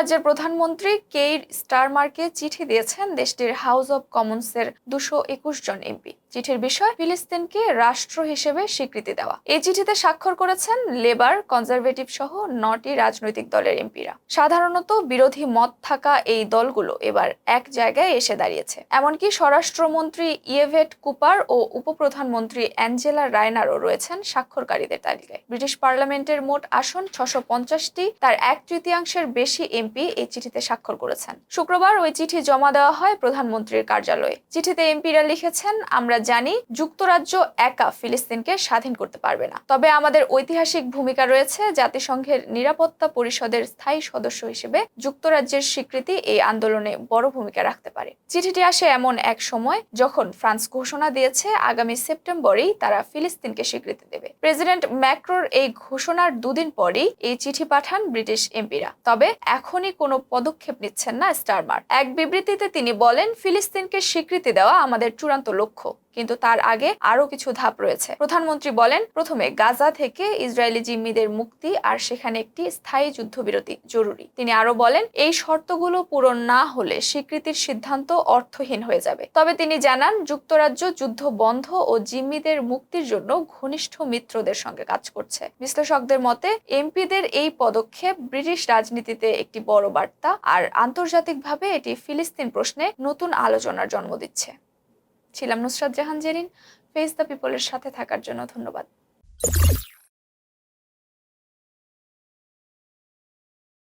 যুক্তরাজ্যের প্রধানমন্ত্রী কেইর স্টারমারকে চিঠি দিয়েছেন দেশটির হাউস অব কমন্সের দুশো একুশ জন এমপি। চিঠির বিষয়, ফিলিস্তিনকে রাষ্ট্র হিসেবে স্বীকৃতি দেওয়া। এই চিঠিতে স্বাক্ষর করেছেন লেবার, কনজারভেটিভ সহ নটি রাজনৈতিক দলের এমপিরা। সাধারণত বিরোধী মত থাকা এই দলগুলো এবার এক জায়গায় এসে দাঁড়িয়েছে। এমনকি স্বরাষ্ট্রমন্ত্রী ইয়েভেট কুপার ও উপপ্রধানমন্ত্রী অ্যাঞ্জেলা রায়নারও রয়েছেন স্বাক্ষরকারীদের তালিকায়। ব্রিটিশ পার্লামেন্টের মোট আসন ছশো পঞ্চাশটি, তার এক তৃতীয়াংশের বেশি এমপি এই চিঠিতে স্বাক্ষর করেছেন। শুক্রবার ওই চিঠি জমা দেওয়া হয় প্রধানমন্ত্রীর কার্যালয়ে। চিঠিতে এমপিরা লিখেছেন, আমরা জানি যুক্তরাজ্য একা ফিলিস্তিনকে স্বাধীন করতে পারবে না। তবে আমাদের ঐতিহাসিক ভূমিকা রয়েছে জাতিসংঘের নিরাপত্তা পরিষদের স্থায়ী সদস্য হিসেবে যুক্তরাজ্যের স্বীকৃতি এই আন্দোলনে বড় ভূমিকা রাখতে পারে। চিঠিটি আসে এমন এক সময় যখন ফ্রান্স ঘোষণা দিয়েছে, আগামী সেপ্টেম্বরেই তারা ফিলিস্তিনকে স্বীকৃতি দেবে। প্রেসিডেন্ট ম্যাক্রোর এই ঘোষণার দুদিন পরেই এই চিঠি পাঠান ব্রিটিশ এমপিরা। তবে এখনই কোনো পদক্ষেপ নিচ্ছেন না স্টারমার। এক বিবৃতিতে তিনি বলেন, ফিলিস্তিনকে স্বীকৃতি দেওয়া আমাদের চূড়ান্ত লক্ষ্য। কিন্তু তার আগে আরও কিছু ধাপ রয়েছে। প্রধানমন্ত্রী বলেন, প্রথমে গাজা থেকে ইসরায়েলি জিম্মিদের মুক্তি আর সেখানে একটি স্থায়ী যুদ্ধবিরতি জরুরি। তিনি আরও বলেন, এই শর্তগুলো পূরণ না হলে স্বীকৃতির সিদ্ধান্ত অর্থহীন হয়ে যাবে। তবে তিনি জানান, যুক্তরাজ্য যুদ্ধ বন্ধ ও জিম্মিদের মুক্তির জন্য ঘনিষ্ঠ মিত্রদের সঙ্গে কাজ করছে। বিশ্লেষকদের মতে, এমপিদের এই পদক্ষেপ ব্রিটিশ রাজনীতিতে একটি বড় বার্তা আর আন্তর্জাতিকভাবে এটি ফিলিস্তিন প্রশ্নে নতুন আলোচনার জন্ম দিচ্ছে। ছিলাম নুসরাত জাহান জেরিন ফেস দ্য পিপলের সাথে থাকার জন্য ধন্যবাদ।